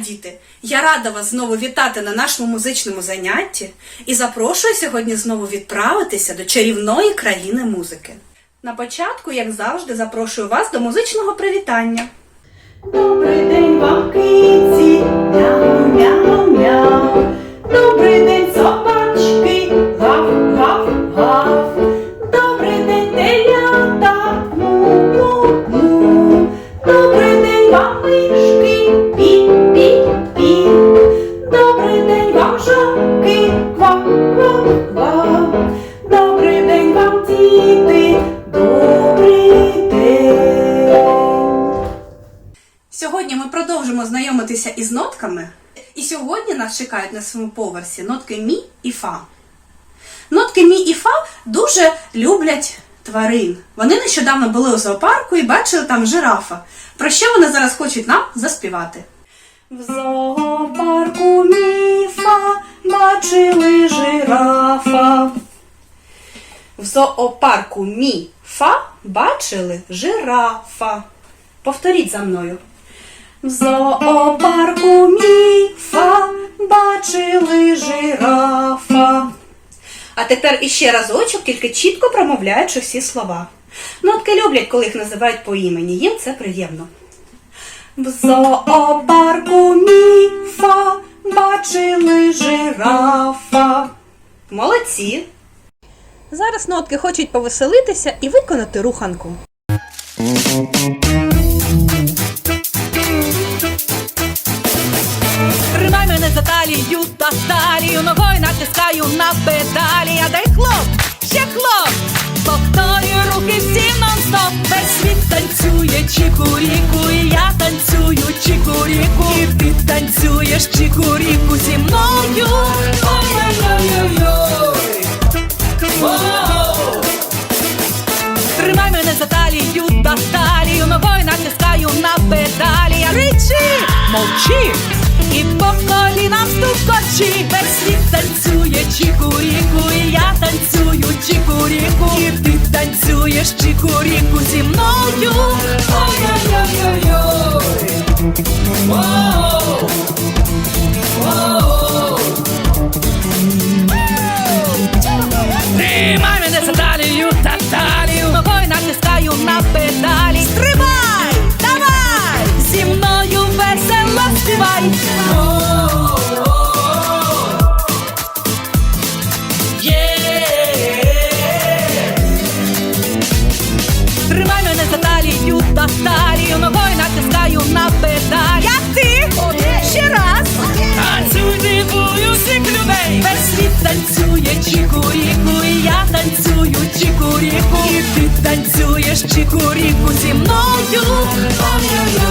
діти! Я рада вас знову вітати на нашому музичному занятті і запрошую сьогодні знову відправитися до чарівної країни музики. На початку, як завжди, запрошую вас до музичного привітання. Добрий день вам, киці, мяу, Сьогодні ми продовжимо знайомитися із нотками. І сьогодні нас чекають на своєму поверсі нотки мі і фа. Нотки мі і фа дуже люблять тварин. Вони нещодавно були у зоопарку і бачили там жирафа. Про що вони зараз хочуть нам заспівати? В зоопарку міфа бачили жирафа. В зоопарку міфа бачили жирафа. Повторіть за мною. В зоопарку міфа бачили жирафа. А тепер іще разочок, тільки чітко промовляючи всі слова. Нотки люблять, коли їх називають по імені, їм це приємно. В зоопарку міфа бачили жирафа. Молодці. Зараз нотки хочуть повеселитися і виконати руханку. Талію та талію, ногою натискаю на педалі, а дай хлоп, ще хлоп, повторюю руки всі нон-стоп, весь світ танцює чікуріку, і я танцюю чікуріку, і ти танцюєш чікуріку зі мною. Тримай мене за талію та талію, ногою натискаю на педалі. Я кричи, мовчи, і по колінам стукочі. Весь світ танцює чікуріку, і я танцюю чікуріку, і ти танцюєш чікуріку зі мною. Тримай мене за талію та талію Ногою натискаю на педалі Ще раз. Танцюй, дивую всіх людей. Весь світ танцює чікуріку І я танцюю чікуріку. І ти танцюєш чікуріку зі мною.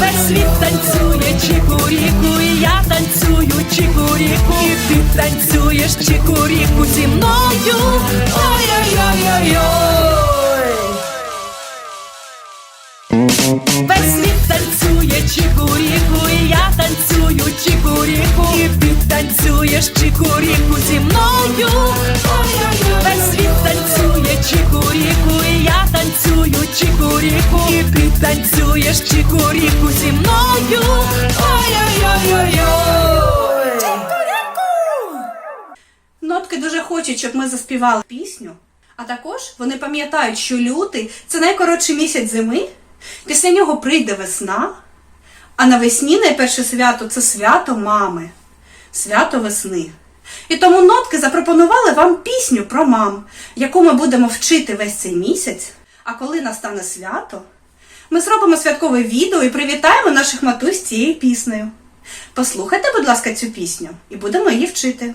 Весь світ танцює чікуріку І я танцюю чікуріку. І ти танцюєш чікуріку зі мною. Ой-ой-ой-ой-ой чікуріку зі мною. Весь світ танцює чікуріку, і я танцюю чікуріку, і ти танцюєш чікуріку зі мною. Ой-ой-ой-ой-ой. Нотки дуже хочуть, щоб ми заспівали пісню. А також вони пам'ятають, що лютий це найкоротший місяць зими. Після нього прийде весна. А навесні найперше свято це свято мами, свято весни. І тому нотки запропонували вам пісню про мам, яку ми будемо вчити весь цей місяць. А коли настане свято, ми зробимо святкове відео і привітаємо наших матусь цією піснею. Послухайте, будь ласка, цю пісню, і будемо її вчити.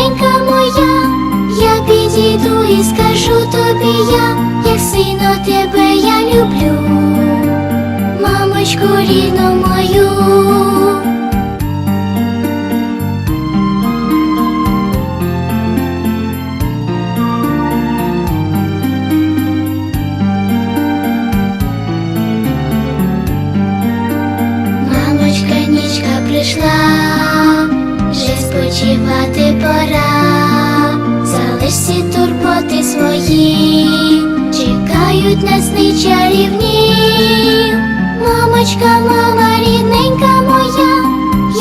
скажу тобі я, як сильно тебе я люблю, мамочку рідну мою. Мамочка, нічка прийшла, Турботи свої, чекають нас чарівні. Мамочка, мама, рідненька моя,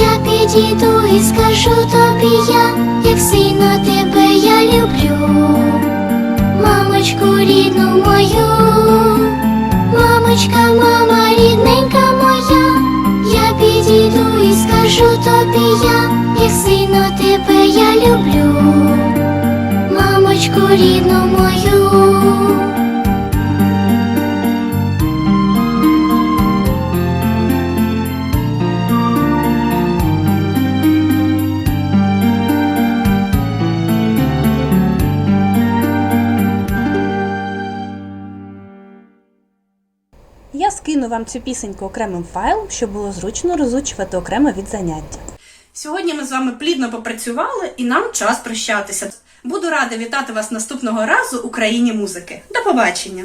я підійду і скажу тобі я, як сильно тебе я люблю. Мамочку рідну мою. Мамочка, мама, рідненька моя, я підійду і скажу тобі я, як сильно тебе я люблю, мамочку рідну мою. Я скину вам цю пісеньку окремим файлом, щоб було зручно розучувати окремо від заняття. Сьогодні ми з вами плідно попрацювали і нам час прощатися. Буду рада вітати вас наступного разу Україні країні музики. До побачення!